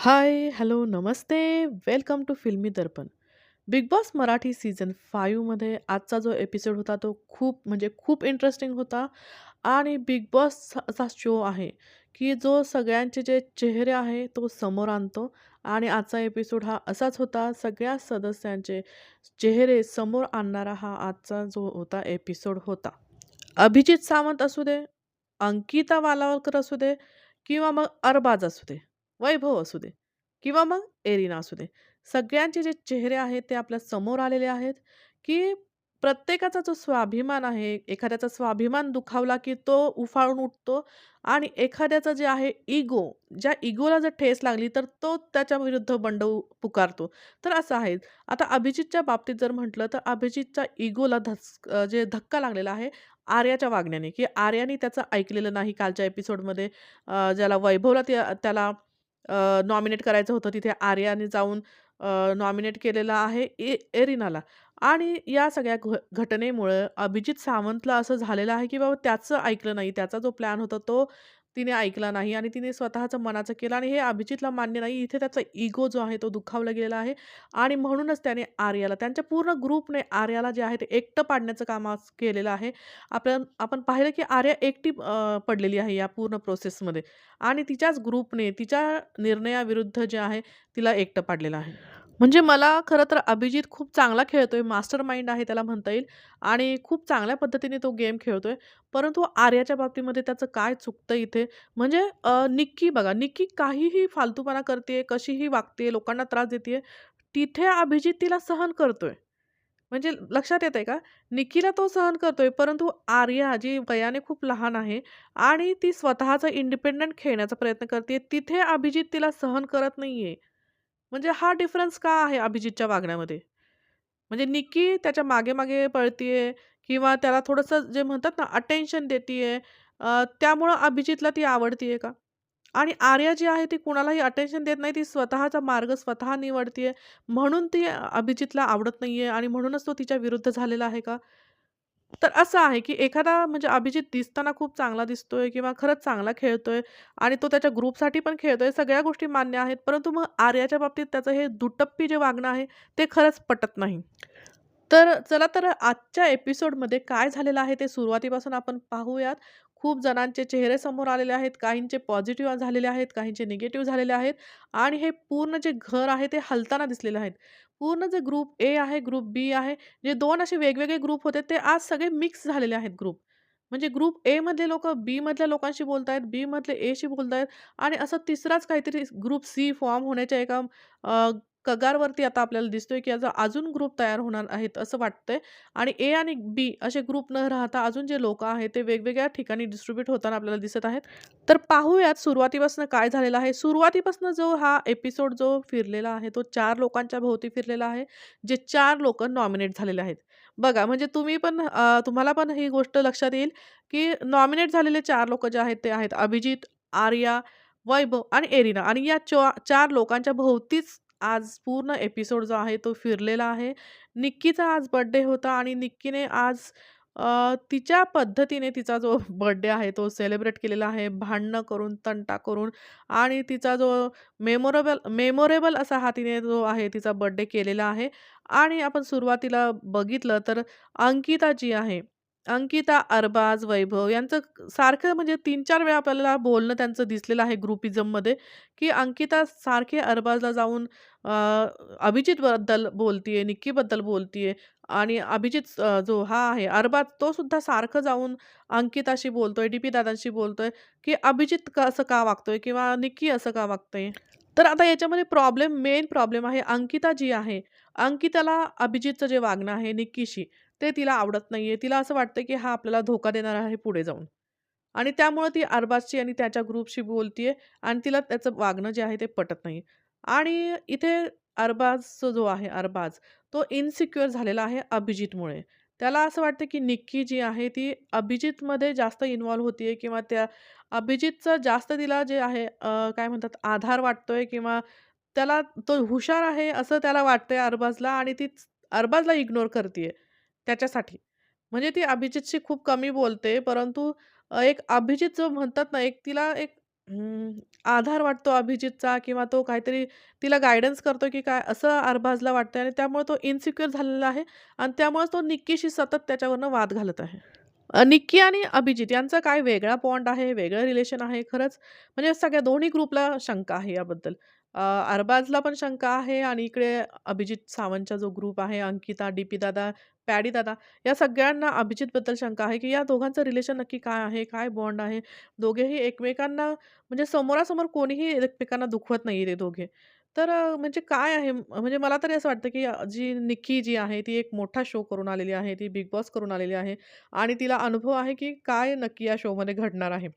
High, hello, Namaste. Welcome to Filmi Darpan. Bigg Boss Marathi season फाईव्हमध्ये आजचा जो episode होता तो खूप म्हणजे खूप इंटरेस्टिंग होता आणि बिग बॉस असा शो आहे, की जो सगळ्यांचे जे चेहरे आहे तो समोर आणतो आणि आजचा एपिसोड हा असाच होता. सगळ्या सदस्यांचे चेहरे समोर आणणारा हा आजचा जो होता एपिसोड होता. अभिजित सावंत असू दे, अंकिता वालावलकर असू दे किंवा मग अरबाज असू दे, वैभव असू दे किंवा मग एरिना असू दे. सगळ्यांचे जे चेहरे आहेत ते आपल्यासमोर आलेले आहेत, की प्रत्येकाचा जो स्वाभिमान आहे, एखाद्याचा स्वाभिमान दुखावला की तो उफाळून उठतो आणि एखाद्याचं जे आहे इगो, ज्या इगोला जर ठेस लागली तर तो त्याच्या विरुद्ध बंड पुकारतो. तर असं आहे. आता अभिजितच्या बाबतीत जर म्हटलं तर अभिजितच्या इगोला धस जे धक्का लागलेला आहे आर्याच्या वागण्याने, की आर्याने त्याचं ऐकलेलं नाही कालच्या एपिसोडमध्ये ज्याला वैभवला त्या त्याला नॉमिनेट करायचं होतं तिथे आर्याने जाऊन नॉमिनेट केलेलं आहे ए एरिनाला आणि या सगळ्या घ घटनेमुळं अभिजित सावंतला असं झालेलं आहे, की बाबा त्याचं ऐकलं नाही. त्याचा जो प्लॅन होता तो तिने ऐकला नाही आणि तिने स्वतःचं मनाचं केलं आणि हे अभिजितला मान्य नाही. इथे त्याचा इगो जो आहे तो दुखावला गेलेला आहे आणि म्हणूनच त्याने आर्याला त्यांच्या पूर्ण ग्रुपने आर्याला जे आहे ते एकटं पाडण्याचं काम आज केलेलं आहे. आपण आपण पाहिलं, की आर्या एकटी पडलेली आहे या पूर्ण प्रोसेसमध्ये आणि तिच्याच ग्रुपने तिच्या निर्णयाविरुद्ध जे आहे तिला एकटं पाडलेलं आहे. म्हणजे मला खरं तर अभिजित खूप चांगला खेळतोय, मास्टर माइंड आहे त्याला म्हणता येईल आणि खूप चांगल्या पद्धतीने तो गेम खेळतोय. परंतु आर्याच्या बाबतीमध्ये त्याचं काय चुकतं इथे म्हणजे निक्की बघा, निक्की काहीही फालतूपणा करते कशीही वागते, लोकांना त्रास देते तिथे अभिजित तिला सहन करतोय. म्हणजे लक्षात येतंय का? निक्कीला तो सहन करतोय, परंतु आर्या जी वयाने खूप लहान आहे आणि ती स्वतःचं इंडिपेंडंट खेळण्याचा प्रयत्न करते तिथे अभिजित तिला सहन करत नाही आहे म्हणजे हा डिफरन्स का आहे अभिजितच्या वागण्यामध्ये? म्हणजे निक्की त्याच्या मागे-मागे पळतीये किंवा त्याला थोडंसं जे म्हणतात ना अटेन्शन देतीये त्यामुळं अभिजितला ती आवडतीये का? आणि आर्या जी आहे ती कुणालाही अटेन्शन देत नाही. ती स्वतःचा मार्ग स्वतः निवडतीये. म्हणून ती अभिजितला आवडत नाहीये आणि म्हणूनच तो तिच्या विरुद्ध झालेला आहे का? तर असं आहे, की एखादा म्हणजे अभिजित दिसताना खूप चांगला दिसतोय किंवा खरंच चांगला खेळतोय आणि तो त्याच्या ग्रुपसाठी पण खेळतोय. सगळ्या गोष्टी मान्य आहेत. परंतु मग आर्याच्या बाबतीत त्याचं हे दुटप्पी जे वागणं आहे, ते खरंच पटत नाही. तर चला तर आजच्या एपिसोडमध्ये काय झालेलं आहे ते सुरुवातीपासून आपण पाहूयात. खूप जणांचे चेहरे समोर आलेले आहेत. काहींचे पॉझिटिव्ह झालेले आहेत, काहींचे निगेटिव्ह झालेले आहेत आणि हे पूर्ण जे घर आहे ते हलताना दिसलेले आहेत. पूर्ण जे ग्रुप ए आहे, ग्रुप बी आहे, जे दोन असे वेगवेगळे ग्रुप होते ते आज सगळे मिक्स झालेले आहेत ग्रुप. म्हणजे ग्रुप ए मधले बीमधल्या बी मधल्या लोकांशी बोलतायत, बी मधले एशी बोलतायत आणि असं तिसराच काहीतरी ग्रुप सी फॉर्म होण्याच्या एका कगारवरती आता आपल्याला दिसतोय, की आता अजून ग्रुप तयार होणार आहेत असं वाटतंय आणि ए आणि बी असे ग्रुप न राहता अजून जे लोक आहेत ते वेगवेगळ्या ठिकाणी डिस्ट्रीब्यूट होताना आपल्याला दिसत आहेत. तर पाहूयात सुरुवातीपासून काय झालेलं आहे. सुरुवातीपासून जो हा एपिसोड जो फिरलेला आहे तो चार लोकांच्या भोवती फिरलेला आहे. जे चार लोकं नॉमिनेट झालेले आहेत. बघा म्हणजे तुम्ही पण तुम्हाला पण ही गोष्ट लक्षात येईल, की नॉमिनेट झालेले चार लोक जे आहेत ते आहेत अभिजित, आर्या, वैभव आणि एरिना आणि या चार लोकांच्या भोवतीच आज पूर्ण एपिसोड जो आहे तो फिरलेला आहे. निक्कीचा आज बड्डे होता आणि निक्कीने आज तिच्या पद्धतीने तिचा जो बड्डे आहे तो सेलिब्रेट केलेला आहे. भांडणं करून, तंटा करून आणि तिचा जो मेमोरेबल मेमोरेबल असा हा तिने जो आहे तिचा बड्डे केलेला आहे. आणि आपण सुरुवातीला बघितलं तर अंकिता जी आहे, अंकिता, अरबाज, वैभव यांचं सारखं म्हणजे 3-4 वेळा आपल्याला बोलणं त्यांचं दिसलेलं आहे ग्रुपिझममध्ये, की अंकिता सारखे अरबाजला जाऊन अभिजितबद्दल बोलती आहे निक्कीबद्दल बोलतीये आणि अभिजित जो हा आहे अरबाज तो सुद्धा सारखं जाऊन अंकिताशी बोलतोय, डी-पी दादांशी बोलतोय, की अभिजित का असं का वागतोय किंवा निक्की असं का वागतोय तर आता याच्यामध्ये प्रॉब्लेम मेन प्रॉब्लेम आहे अंकिता जी आहे, अंकिताला अभिजितचं जे वागणं आहे निक्कीशी, ते तिला आवडत नाहीये. तिला असं वाटतं, की हा आपल्याला धोका देणार आहे पुढे जाऊन. आणि त्यामुळे ती अरबाजशी आणि त्याच्या ग्रुपशी बोलतीये आणि तिला त्याचं वागणं जे आहे ते पटत नाही. आणि इथे अरबाजचा जो आहे अरबाज, तो इनसिक्युअर झालेला आहे अभिजितमुळे. त्याला असं वाटतं, की निक्की जी आहे ती अभिजितमध्ये जास्त इन्व्हॉल्व होतीये किंवा त्या अभिजितचं जास्त तिला जे आहे काय म्हणतात आधार वाटतोय किंवा त्याला तो हुशार आहे असं त्याला वाटतंय अरबाजला आणि ती अरबाजला इग्नोर करते त्याच्यासाठी. म्हणजे ती अभिजितशी खूप कमी बोलते, परंतु एक अभिजित जो म्हणतात ना, एक तिला एक आधार वाटतो अभिजितचा किंवा तो काहीतरी तिला गायडन्स करतो की काय असं अरबाजला वाटतं आणि त्यामुळे तो इन्सिक्युअर झालेला आहे आणि त्यामुळेच तो निक्कीशी सतत त्याच्यावरनं वाद घालत आहे. निक्की आणि अभिजित यांचा काय वेगळा बॉन्ड आहे, वेगळं रिलेशन आहे खरंच म्हणजे सगळ्या दोन्ही ग्रुपला शंका आहे याबद्दल. अ, अरबाजला पण शंका आहे आणि इकडे अभिजित सावंतचा जो ग्रुप आहे, अंकिता, डी-पी दादा, पॅडी दादा या सगळ्यांना अभिजितबद्दल शंका आहे, की या दोघांचं रिलेशन नक्की काय आहे? काय बॉन्ड आहे? दोघेही एकमेकांना म्हणजे समोरासमोर कोणीही एकमेकांना दुखवत नाहीये ते दोघे. तर अ, म्हणजे काय आहे म्हणजे मला तरी असं वाटतं, की जी निक्की जी आहे ती एक मोठा शो करून आलेली आहे. ती बिग बॉस करून आलेली आहे आणि तिला अनुभव आहे, की काय नक्की या शोमध्ये घडणार आहे.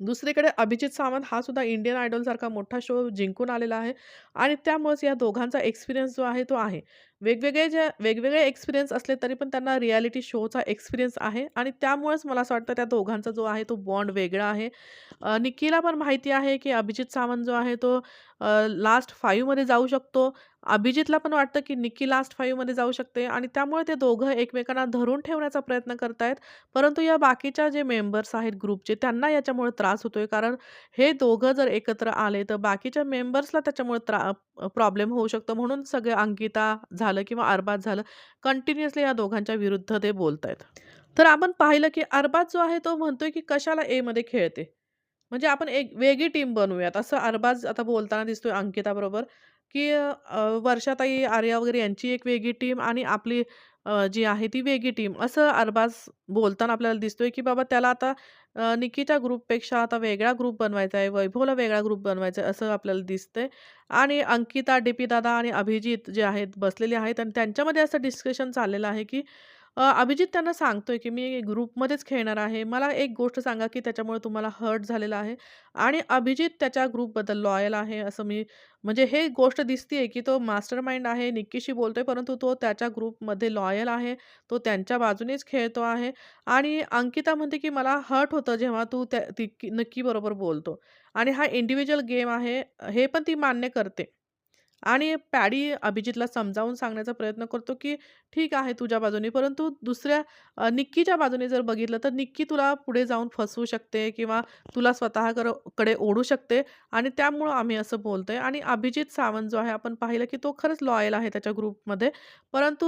दुसरीकडे अभिजित सावंत हा सुद्धा इंडियन आयडॉलसारखा मोठा शो जिंकून आलेला आहे आणि त्यामुळेच या दोघांचा एक्सपिरियन्स जो आहे तो आहे. वेगवेगळे जे वेगवेगळे एक्सपिरियन्स असले तरी पण त्यांना रियालिटी शोचा एक्सपिरियन्स आहे आणि त्यामुळेच मला असं वाटतं त्या दोघांचा जो आहे तो बॉन्ड वेगळा आहे. निकीला निक्कीला पण माहिती आहे, की अभिजित सावंत जो आहे तो लास्ट फाईव्हमध्ये जाऊ शकतो. अभिजितला पण वाटतं, की निक्की लास्ट फाईव्हमध्ये जाऊ शकते आणि त्यामुळे ते दोघं एकमेकांना धरून ठेवण्याचा प्रयत्न करतायत. परंतु या बाकीच्या जे मेंबर्स आहेत ग्रुपचे त्यांना याच्यामुळे त्रास होतोय. कारण हे दोघं जर एकत्र आले तर बाकीच्या मेंबर्सला त्याच्यामुळे त्रा प्रॉब्लेम होऊ शकतो. म्हणून सगळे अंकिता झालं किंवा अरबाज झालं कंटिन्युअसली या दोघांच्या विरुद्ध ते बोलतायत. तर आपण पाहिलं, की अरबाज जो आहे तो म्हणतोय, की कशाला एमध्ये खेळते. म्हणजे आपण एक वेगळी टीम बनवूयात. असं अरबाज आता बोलताना दिसतोय अंकिताबरोबर, की वर्षाताई, आर्या वगैरे यांची एक वेगळी टीम आणि आपली जी आहे ती वेगळी टीम. असं अरबाज बोलताना आपल्याला दिसतोय, की बाबा त्याला आता अ, ग्रुपपेक्षा आता वेगळा ग्रुप बनवायचा आहे, वैभवला वेगळा ग्रुप बनवायचा आहे, असं आपल्याला दिसतंय. आणि अंकिता, डी पी दादा आणि अभिजित जे आहेत बसलेले आहेत आणि त्यांच्यामध्ये असं डिस्कशन चाललेलं आहे, की अभिजित त्यांना सांगतोय, की "मी ग्रुपमध्येच खेळणार आहे. मला एक गोष्ट सांगा, की त्याच्यामुळे तुम्हाला हर्ट झालेला आहे." आणि अभिजित त्याच्या ग्रुपबद्दल लॉयल आहे असं मी म्हणजे हे गोष्ट दिसतीये, की तो मास्टरमाइंड आहे, निक्कीशी बोलतोय, परंतु तो त्याच्या ग्रुपमध्ये लॉयल आहे. तो त्यांच्या बाजूनेच खेळतो आहे. आणि अंकिता म्हणते, की "मला हर्ट होतं जेव्हा तू त्या ती निक्कीबरोबर बोलतो." आणि हा इंडिव्हिज्युअल गेम आहे, हे पण ती मान्य करते. आणि पॅडी अभिजितला समजावून सांगण्याचा प्रयत्न करतो, की ठीक आहे तुझ्या बाजूने, परंतु दुसऱ्या निक्कीच्या बाजूने जर बघितलं तर निक्की तुला पुढे जाऊन फसवू शकते किंवा तुला स्वतःकरकडे ओढू शकते आणि त्यामुळं आम्ही असं बोलतोय. आणि अभिजित सावंत जो आहे आपण पाहिलं, की तो खरंच लॉयल आहे त्याच्या ग्रुपमध्ये. परंतु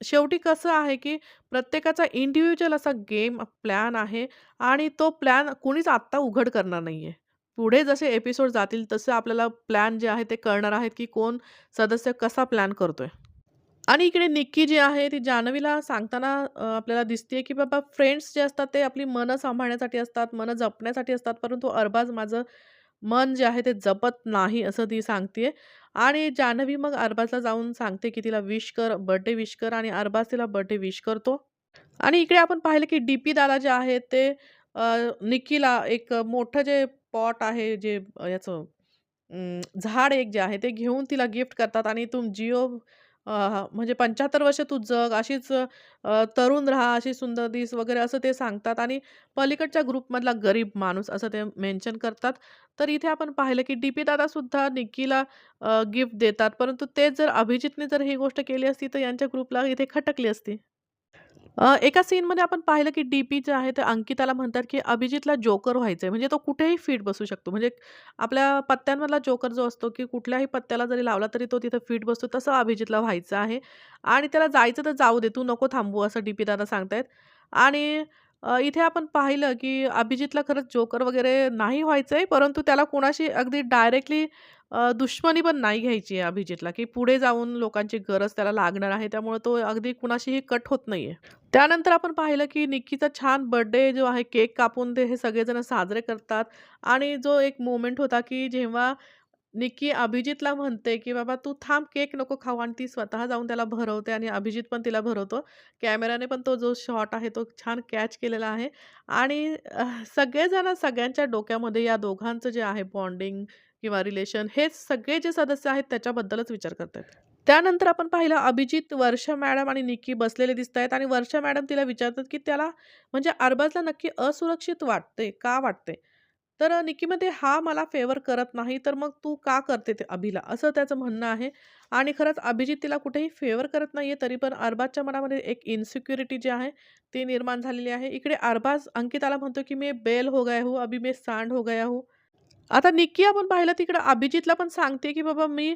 शेवटी कसं आहे, की प्रत्येकाचा इंडिव्हिज्युअल असा गेम प्लॅन आहे आणि तो प्लॅन कुणीच आत्ता उघड करणार नाही आहे पुढे जसे एपिसोड जातील तसं आपल्याला प्लॅन जे आहे ते कळणार आहेत, की कोण सदस्य कसा प्लॅन करतोय. आणि इकडे निक्की जी आहे ती जान्हवीला सांगताना आपल्याला दिसते की बाबा फ्रेंड्स जे असतात ते आपली मनं सांभाळण्यासाठी असतात, मनं जपण्यासाठी असतात. परंतु अरबाज माझं मन जे आहे ते जपत नाही असं ती सांगते आणि जान्हवी मग अरबाजला जाऊन सांगते, की तिला विश कर, बर्थडे विश कर आणि अरबाज तिला बर्थडे विश करतो. आणि इकडे आपण पाहिलं, की डी पी दादा जे आहेत ते निक्कीला एक मोठं जे पॉट आहे जे याचं झाड एक जे आहे ते घेऊन तिला गिफ्ट करतात आणि तुम जिओ म्हणजे 75 वर्ष तू जग, अशीच तरुण राहा, अशी सुंदर दिस वगैरे असं ते सांगतात आणि पलीकडच्या ग्रुपमधला गरीब माणूस असं ते मेन्शन करतात. तर इथे आपण पाहिलं की डी-पी दादासुद्धा निक्कीला गिफ्ट देतात. परंतु तेच जर अभिजितने जर ही गोष्ट केली असती, तर यांच्या ग्रुपला इथे खटकली असती. एका सीनमध्ये आपण पाहिलं, की डी-पी जे आहे ते अंकिताला म्हणतात, की अभिजितला जोकर व्हायचंय. म्हणजे तो कुठेही फिट बसू शकतो. म्हणजे आपल्या पत्त्यांमधला जोकर जो असतो, की कुठल्याही पत्त्याला जरी लावला तरी तो तिथं फिट बसतो. तसं अभिजितला व्हायचं आहे आणि त्याला जायचं तर जाऊ दे, तू नको थांबू असं डी-पी दादा सांगतायत. आणि अ, इथे आपण पाहिलं, की अभिजितला खरंच जोकर वगैरे नाही व्हायचंय, परंतु त्याला कोणाशी अगदी डायरेक्टली अ, दुश्मनी पण नाही घ्यायची आहे अभिजितला, की पुढे जाऊन लोकांची गरज त्याला लागणार आहे. त्यामुळे तो अगदी कुणाशीही कट होत नाहीये. त्यानंतर आपण पाहिलं, की निक्कीचा छान बर्थडे जो आहे केक कापून ते हे सगळेजण साजरे करतात आणि जो एक मोमेंट होता, की जेव्हा निक्की अभिजितला म्हणते, की "बाबा तू थांब, केक नको खाऊ" आणि ती स्वतः जाऊन त्याला भरवते आणि अभिजित पण तिला भरवतो. कॅमेराने पण तो जो शॉट आहे तो छान कॅच केलेला आहे आणि सगळेजण सगळ्यांच्या डोक्यामध्ये या दोघांचं जे आहे बॉन्डिंग किंवा रिलेशन हे सगळे जे सदस्य आहेत त्याच्याबद्दलच विचार करतात त्यानंतर आपण पाहिलं अभिजित, वर्षा मॅडम आणि निक्की बसलेले दिसत आहेत आणि वर्षा मॅडम तिला विचारतात, की त्याला म्हणजे अरबाजला नक्की असुरक्षित वाटते, का वाटते? तर अ, निक्कीमध्ये हा मला फेवर करत नाही, तर मग तू का करते ते अभिला? असं त्याचं म्हणणं आहे. आणि खरंच अभिजित तिला कुठेही फेवर करत नाही आहे तरी पण अरबाजच्या मनामध्ये एक इन्सिक्युरिटी जी आहे, ती निर्माण झालेली आहे. इकडे अरबाज अंकिताला म्हणतो, की मी बेल हो गया हो अभी मी सांड हो गया हो आता निक्की आपण पाहिलं तिकडं अभिजितला पण सांगते, की "बाबा मी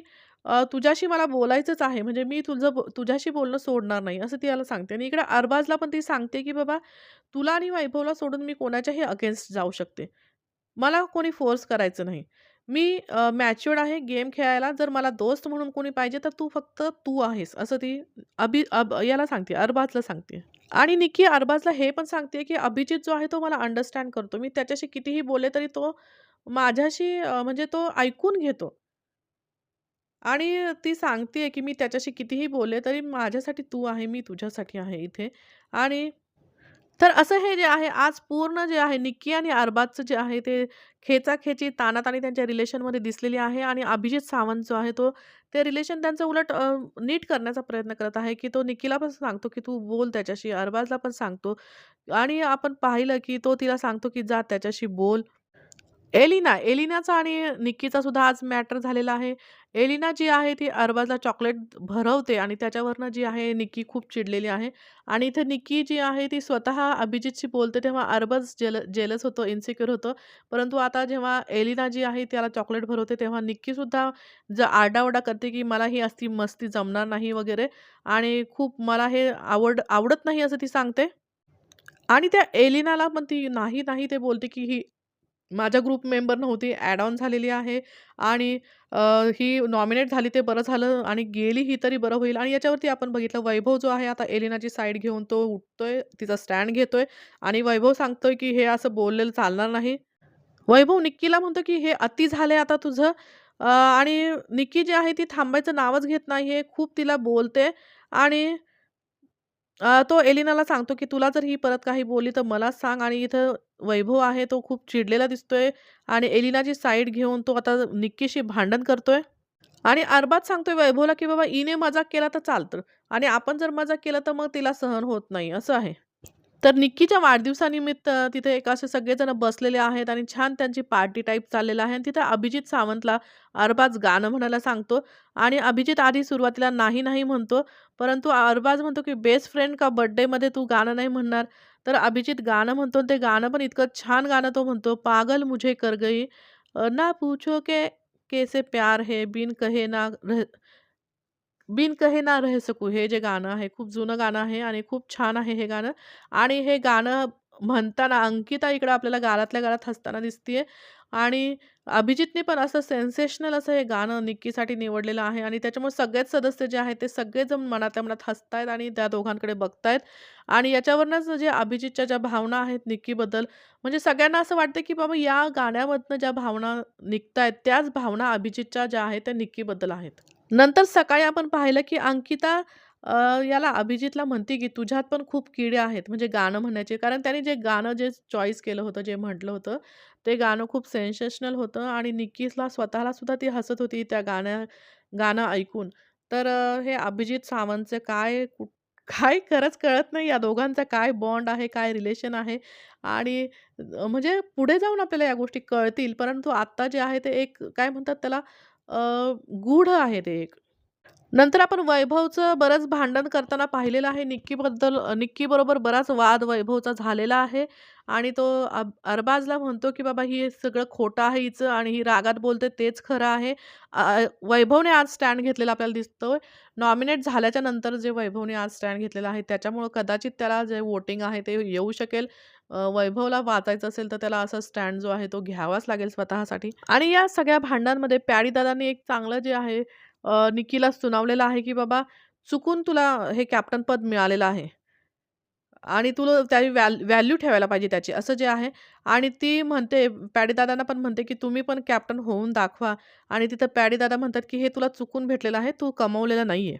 तुझ्याशी मला बोलायचंच आहे. म्हणजे मी तुझं तुझ्याशी बोलणं सोडणार नाही." असं ती याला सांगते. आणि इकडे अरबाजला पण ती सांगते, की "बाबा तुला आणि वैभवला सोडून मी कोणाच्याही अगेन्स्ट जाऊ शकते. मला कोणी फोर्स करायचं नाही. मी मॅच्युअर्ड आहे गेम खेळायला. जर मला दोस्त म्हणून कोणी पाहिजे, तर तू फक्त तू आहेस." असं ती अभि अब याला सांगते, अरबाजला सांगते. आणि निक्की अरबाजला हे पण सांगते, की "अभिजित जो आहे तो मला अंडरस्टँड करतो. मी त्याच्याशी कितीही बोलले तरी तो माझ्याशी म्हणजे तो ऐकून घेतो." आणि ती सांगते की "मी त्याच्याशी कितीही बोलले तरी माझ्यासाठी तू आहे, मी तुझ्यासाठी आहे इथे." आणि तर असं हे जे आहे आज पूर्ण जे आहे निक्की आणि अरबाजचं जे आहे ते खेचाखेची, ताणाताणी त्यांच्या रिलेशनमध्ये दिसलेली आहे आणि अभिजित सावंत जो आहे तो ते रिलेशन त्यांचं उलट नीट करण्याचा प्रयत्न करत आहे, की तो निक्कीला पण सांगतो, की "तू बोल त्याच्याशी." अरबाजला पण सांगतो आणि आपण पाहिलं, की तो तिला सांगतो, की "जा त्याच्याशी बोल." एलिना, एलिनाचा आणि निक्कीचा सुद्धा आज मॅटर झालेला आहे. एलिना जी आहे ती अरबाजला चॉकलेट भरवते आणि त्याच्यावरनं जी आहे निक्की खूप चिडलेली आहे आणि इथे निक्की जी आहे ती स्वतः अभिजितशी बोलते तेव्हा अरबाज जेल जेलस होतो, इन्सिक्युअर होतं. परंतु आता जेव्हा एलिना जी आहे त्याला चॉकलेट भरवते तेव्हा निक्कीसुद्धा ज आरडाओरडा करते, की "मला ही अस्ती मस्ती जमणार नाही" वगैरे आणि खूप मला हे आवड आवडत नाही असं ती सांगते. आणि त्या एलिनाला पण ती नाही, नाही ते बोलते, की ही माझ्या ग्रुप मेंबर नव्हती, ॲड ऑन झालेली आहे आणि ही नॉमिनेट झाली ते बरं झालं आणि गेली ही तरी बरं होईल आणि याच्यावरती आपण बघितलं वैभव जो आहे आता एलिनाची साईड घेऊन तो उठतोय, तिचा स्टँड घेतोय आणि वैभव सांगतोय, की "हे असं बोललेलं चालणार नाही." वैभव निक्कीला म्हणतो, की "हे अति झालंय आता तुझं." आणि निक्की जी आहे ती थांबायचं नावच घेत नाही आहे खूप तिला बोलते आणि तो एलिनाला सांगतो, की "तुला जर ही परत काही बोलली तर मला सांग." आणि इथं वैभव आहे तो खूप चिडलेला दिसतोय आणि एलिनाची साईड घेऊन तो आता निक्कीशी भांडण करतोय. आणि अरबात सांगतोय वैभवला, की "बाबा इने मजाक केला तर चालतं आणि आपण जर मजाक केला तर मग तिला सहन होत नाही." असं आहे. तर निक्कीच्या वाढदिवसानिमित्त तिथे एक असे सगळेजण बसलेले आहेत आणि छान त्यांची पार्टी टाईप चाललेला आहे आणि तिथे अभिजित सावंतला अरबाज गाणं म्हणायला सांगतो आणि अभिजित आधी सुरुवातीला नाही, नाही म्हणतो. परंतु अरबाज म्हणतो, की "बेस्ट फ्रेंड का बड्डेमध्ये तू गाणं नाही म्हणणार?" तर अभिजित गाणं म्हणतो आणि ते गाणं पण इतकं छान गाणं तो म्हणतो, "पागल मुझे कर गई, ना पूछो के कैसे प्यार है, बिन कहे ना रह बिन कहे ना रह सकू हे जे गाणं आहे, खूप जुनं गाणं आहे आणि खूप छान आहे हे गाणं. आणि हे गाणं म्हणताना अंकिता इकडं आपल्याला गालातल्या गालात हसताना दिसतीये आणि अभिजितने पण असं सेन्सेशनल असं हे गाणं निक्कीसाठी निवडलेलं आहे आणि त्याच्यामुळे सगळेच सदस्य जे आहेत ते सगळेजण मनातल्या मनात हसतायत आणि त्या दोघांकडे बघतायत आणि याच्यावरनंच जे अभिजितच्या ज्या भावना आहेत निक्कीबद्दल म्हणजे सगळ्यांना असं वाटतं, की बाबा या गाण्यामधनं ज्या भावना निघतायत त्याच भावना अभिजितच्या ज्या आहेत त्या निक्कीबद्दल आहेत. नंतर सकाळी आपण पाहिलं, की अंकिता याला अभिजितला म्हणते, की "तुझ्यात पण खूप किडे आहेत." म्हणजे गाणं म्हणायचे कारण त्याने जे गाणं जे चॉईस केलं होतं, जे म्हटलं होतं, ते गाणं खूप सेन्सेशनल होतं आणि निकीसला स्वतःला सुद्धा ती हसत होती त्या गाण्या गाणं ऐकून. तर हे अभिजित सावंतचं काय कुठ काय खरंच कळत नाही या दोघांचा काय बॉन्ड आहे, काय रिलेशन आहे आणि म्हणजे पुढे जाऊन आपल्याला या गोष्टी कळतील. परंतु आत्ता जे आहे ते एक काय म्हणतात त्याला गूढ आहे ते एक. नंतर आपण वैभवचं बरंच भांडण करताना पाहिलेलं आहे. निक्कीबद्दल निक्कीबरोबर बराच वाद वैभवचा झालेला आहे आणि तो अब अरबाजला म्हणतो, की "बाबा हे सगळं खोटं आहे हिचं आणि ही रागात बोलते तेच खरं आहे." वैभवने आज स्टँड घेतलेला आपल्याला दिसतोय. नॉमिनेट झाल्याच्यानंतर जे वैभवने आज स्टँड घेतलेला आहे त्याच्यामुळं कदाचित त्याला जे वोटिंग आहे ते येऊ शकेल. वैभवला वाचायचं असेल तर त्याला असा स्टँड जो आहे तो घ्यावाच लागेल स्वतःसाठी. आणि या सगळ्या भांडणांमध्ये प्यारी दादांनी एक चांगलं जे आहे अ, सुनावलेलं आहे, की "बाबा चुकून तुला हे कॅप्टन पद मिळालेलं आहे आणि तुला त्याची व्हॅल व्हॅल्यू ठेवायला पाहिजे त्याची." असं जे आहे आणि ती म्हणते पॅडीदादांना पण म्हणते, की "तुम्ही पण कॅप्टन होऊन दाखवा." आणि तिथं पॅडीदादा म्हणतात, की "हे तुला चुकून भेटलेलं आहे, तू कमवलेलं आहे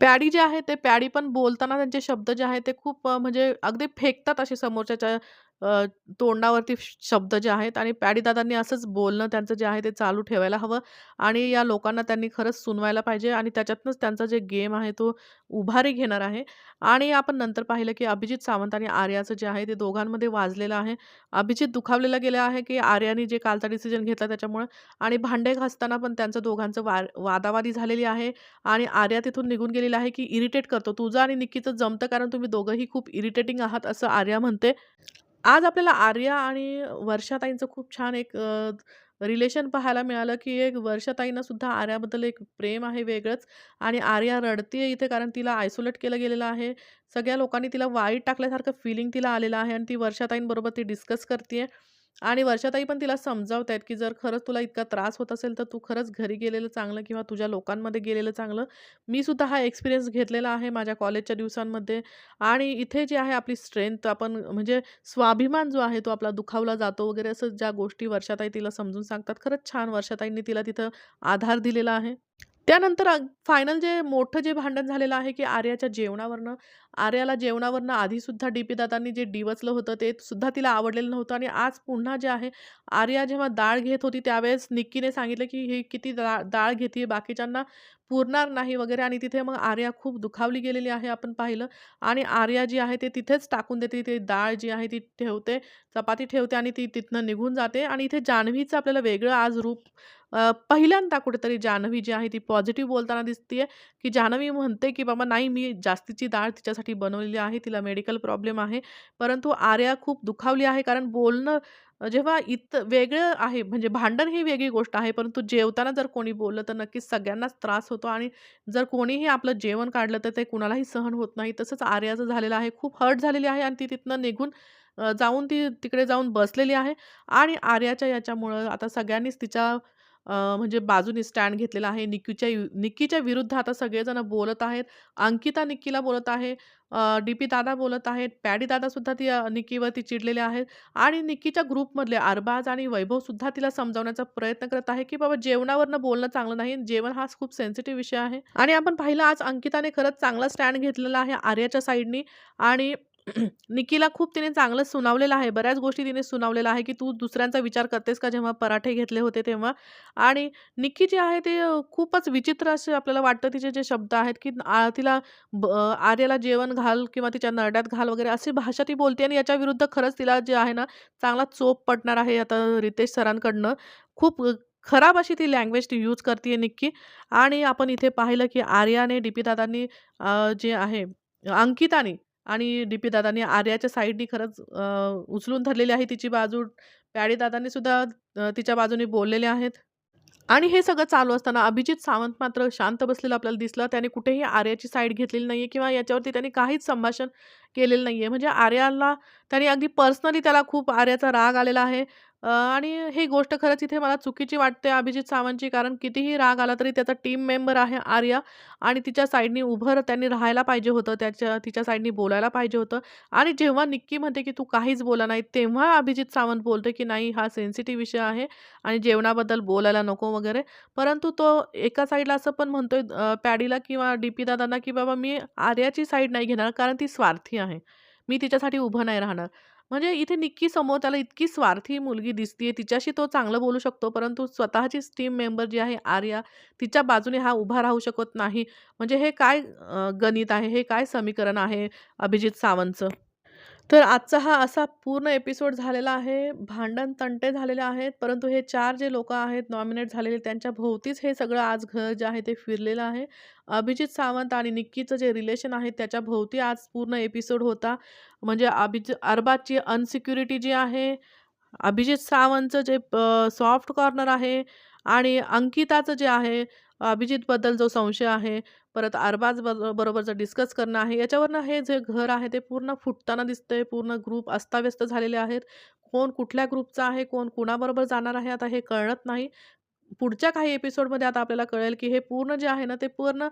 पॅडी जे आहे ते पॅडी पण बोलताना त्यांचे शब्द जे आहे ते खूप म्हणजे अगदी फेकतात असे समोरच्याच्या अ, तोंडावरती श शब्द जे आहेत आणि पॅडीदादांनी असंच बोलणं त्यांचं जे आहे ते चालू ठेवायला हवं आणि या लोकांना त्यांनी खरंच सुनवायला पाहिजे आणि त्याच्यातनंच त्यांचा जे गेम आहे तो उभारी घेणार आहे आणि आपण नंतर पाहिलं की अभिजित सावंत आणि आर्याचं जे आहे ते दोघांमध्ये वाजलेलं आहे. अभिजित दुखावलेला गेला आहे की आर्याने जे कालचा डिसिजन घेतला त्याच्यामुळं आणि भांडे घासताना पण त्यांचं दोघांचं वा वादावादी झालेली आहे आणि आर्या तिथून निघून गेलेला आहे की इरिटेट करतो. तुझं आणि निक्कीचं जमतं कारण तुम्ही दोघंही खूप इरिटेटिंग आहात असं आर्या म्हणते. आज आपल्याला आर्या आणि वर्षाताईंचं खूप छान एक अ, रिलेशन पाहायला मिळालं, की एक वर्षाताईंना सुद्धा आर्याबद्दल एक प्रेम आहे वेगळंच आणि आर्या रडतीये इथे कारण तिला आयसोलेट केलं गेलेलं आहे. सगळ्या लोकांनी तिला वाईट टाकल्यासारखं फीलिंग तिला आलेलं आहे आणि ती वर्षाताईंबरोबर ती डिस्कस करतीये आणि वर्षाताई पण तिला समजावत आहेत की जर खरंच तुला इतका त्रास होत असेल, तर तू खरंच घरी गेलेलं चांगलं किंवा तुझ्या लोकांमध्ये गेलेलं चांगलं. मी सुद्धा हा एक्सपिरियन्स घेतलेला आहे माझ्या कॉलेजच्या दिवसांमध्ये आणि इथे जी आहे आपली स्ट्रेंथ आपण म्हणजे स्वाभिमान जो आहे तो आपला दुखावला जातो वगैरे असं ज्या गोष्टी वर्षाताई तिला समजून सांगतात. खरंच छान वर्षाताईंनी तिला तिथं आधार दिलेला आहे. त्यानंतर फायनल जे मोठं जे भांडण झालेलं आहे, की आर्याच्या जेवणावरनं. आर्याला जेवणावरनं आधीसुद्धा डी-पी दादांनी जे डिवचलं होतं ते सुद्धा तिला आवडलेलं नव्हतं आणि आज पुन्हा जे आहे आर्या जेव्हा डाळ घेत होती त्यावेळेस निक्कीने सांगितलं, की "ही किती डाळ डाळ घेते बाकीच्यांना पुरणार नाही" वगैरे आणि तिथे मग आर्या खूप दुखावली गेलेली आहे आपण पाहिलं आणि आर्या जी आहे ते तिथेच टाकून देते. ती डाळ जी आहे ती ठेवते, चपाती ठेवते आणि ती तिथनं निघून जाते आणि इथे जान्हवीचं आपल्याला वेगळं आज रूप पहिल्यांदा कुठेतरी जान्हवी जी आहे ती पॉझिटिव्ह बोलताना दिसतीये, की जान्हवी म्हणते, की "बाबा नाही मी जास्तीची डाळ तिच्यासाठी बनवलेली आहे. तिला मेडिकल प्रॉब्लेम आहे." परंतु आर्या खूप दुखावली आहे कारण बोलणं जेव्हा इत वेगळं आहे म्हणजे भांडण ही वेगळी गोष्ट आहे, परंतु जेवताना जर कोणी बोललं तर नक्कीच सगळ्यांनाच त्रास होतो आणि जर कोणीही आपलं जेवण काढलं तर ते कुणालाही सहन होत नाही. तसंच आर्याचं झालेलं आहे. खूप हर्ट झालेली आहे आणि ती तिथनं निघून जाऊन ती तिकडे जाऊन बसलेली आहे आणि आर्याच्या याच्यामुळं आता सगळ्यांनीच तिच्या म्हणजे बाजूने स्टँड घेतलेला आहे. निक्कीच्या निक्कीच्या विरुद्ध आता सगळेजण बोलत आहेत. अंकिता निक्कीला बोलत आहे. डी-पी दादा बोलत आहेत. पॅडी दादासुद्धा ती निक्कीवरती चिडलेले आहेत आणि निक्कीच्या ग्रुपमधले अरबाज आणि वैभवसुद्धा तिला समजावण्याचा प्रयत्न करत आहे, की बाबा जेवणावरनं बोलणं चांगलं नाही. जेवण हा खूप सेन्सिटिव्ह विषय आहे आणि आपण पाहिलं आज अंकिताने खरंच चांगला स्टँड घेतलेला आहे आर्याच्या साईडनी आणि निक्कीला खूप तिने चांगलं सुनावलेलं आहे. बऱ्याच गोष्टी तिने सुनावलेलं आहे, की "तू दुसऱ्यांचा विचार करतेस का जेव्हा पराठे घेतले होते तेव्हा?" आणि निक्की जे आहे ते खूपच विचित्र असे आपल्याला वाटतं तिचे जे शब्द आहेत, की तिला ब आर्याला जेवण घाल किंवा तिच्या नरड्यात घाल वगैरे अशी भाषा ती बोलते आणि याच्या विरुद्ध खरंच तिला जे आहे ना, चांगला चोप पडणार आहे आता रितेश सरांकडनं. खूप खराब अशी ती लँग्वेज ती यूज करतीये निक्की आणि आपण इथे पाहिलं, की आर्याने, डी-पी दादांनी जे आहे अंकिताने आणि डी-पी दादांनी आर्याच्या साईडनी खरंच उचलून धरलेली आहे तिची बाजू. प्याडी दादांनी सुद्धा तिच्या बाजूने बोललेले आहेत. आणि हे सगळं चालू असताना अभिजित सावंत मात्र शांत बसलेला आपल्याला दिसला. त्याने कुठेही आर्याची साईड घेतलेली नाहीये किंवा याच्यावरती त्याने काहीच संभाषण केलेलं नाहीये. म्हणजे आर्याला त्याने अगदी पर्सनली त्याला खूप आर्याचा राग आलेला आहे. अ, आणि ही गोष्ट खरंच इथे मला चुकीची वाटते अभिजित सावंतची. कारण कितीही राग आला तरी त्याचा टीम मेंबर आहे आर्या आणि तिच्या साईडनी उभं त्यांनी राहायला पाहिजे होतं. त्याच्या तिच्या साईडनी बोलायला पाहिजे होतं आणि जेव्हा निक्की म्हणते, की "तू काहीच बोलला नाही," तेव्हा अभिजित सावंत बोलतो, की "नाही, हा सेन्सिटिव्ह विषय आहे आणि जेवणाबद्दल बोलायला नको वगैरे." परंतु तो एका साईडला असं पण म्हणतोय अ, पॅडीला किंवा डी-पी दादांना, की "बाबा मी आर्याची साईड नाही घेणार कारण ती स्वार्थी आहे. मी तिच्यासाठी उभं नाही राहणार." म्हणजे इथे निक्की समोर त्याला इतकी स्वार्थी मुलगी दिसतीये. तिच्याशी तो चांगलं बोलू शकतो, परंतु स्वतःची टीम मेंबर जी आहे आर्या, तिच्या बाजूने हा उभा राहू शकत नाही. म्हणजे हे काय गणित आहे, हे काय समीकरण आहे अभिजित सावंतचं? तर आजचा हा असा पूर्ण एपिसोड झालेला आहे. भांडण-तंटे झालेले आहेत, परंतु हे चार जे लोकं आहेत नॉमिनेट झालेले त्यांच्या भोवतीच हे सगळं आज घर जे आहे ते फिरलेलं आहे. अभिजित सावंत आणि निक्कीचं जे रिलेशन आहे त्याच्या भोवती आज पूर्ण एपिसोड होता. म्हणजे अभिज अरबाजची अनसिक्युरिटी जी आहे, अभिजित सावंतचं जे सॉफ्ट कॉर्नर आहे आणि अंकिताचं जे आहे, अभिजितबद्दल जो संशय आहे, परत अरबाज बरोबर जर डिस्कस करणं आहे. याच्यावरनं हे जे घर आहे ते पूर्ण फुटताना दिसतंय. पूर्ण ग्रुप अस्ताव्यस्त झालेले आहेत. कोण कुठल्या ग्रुपचा आहे, कोण कुणाबरोबर जाणार आहे, आता हे कळत नाही. पुढच्या काही एपिसोडमध्ये आता आपल्याला कळेल, की हे पूर्ण जे आहे ना, ते पूर्ण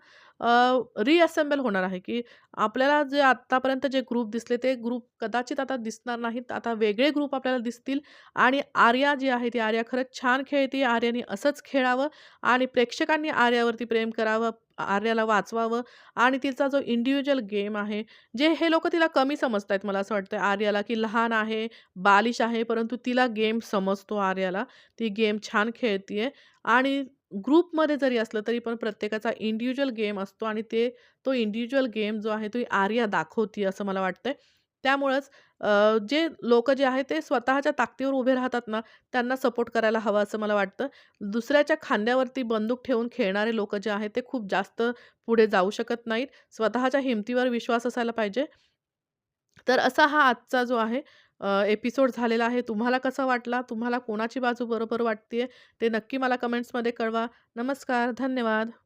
रिअसेंबल होणार आहे, की आपल्याला जे आत्तापर्यंत जे ग्रुप दिसले, ते ग्रुप कदाचित आता दिसणार नाहीत. आता वेगळे ग्रुप आपल्याला दिसतील आणि आर्या जी आहे, ती आर्या खरंच छान खेळते. आर्याने असंच खेळावं आणि प्रेक्षकांनी आर्यावरती प्रेम करावं. आर्याला वाचवावं आणि तिचा जो इंडिव्हिज्युअल गेम आहे, जे हे लोक तिला कमी समजतायत मला असं वाटतं आर्याला, की लहान आहे, बालिश आहे, परंतु तिला गेम समजतो आर्याला. ती गेम छान खेळतीये आणि ग्रुपमध्ये जरी असलं तरी पण प्रत्येकाचा इंडिव्हिज्युअल गेम असतो आणि ते तो इंडिव्हिज्युअल गेम जो आहे तो आर्या दाखवतीये असं मला वाटतंय. त्यामुळंच जे लोक जे आहे ते स्वतःच्या ताकदीवर उभे राहतात ना, त्यांना सपोर्ट करायला हवा असं मला वाटतं. दुसऱ्याच्या खांद्यावरती बंदूक ठेवून खेळणारे लोक जे आहेत ते खूप जास्त पुढे जाऊ शकत नाहीत. स्वतःच्या हिमतीवर विश्वास असायला पाहिजे. तर असा हा आजचा जो आहे एपिसोड झालेला आहे. तुम्हाला कसा वाटला? तुम्हाला कोणाची बाजू बरोबर वाटते ते नक्की मला कमेंट्समध्ये कळवा. नमस्कार. धन्यवाद.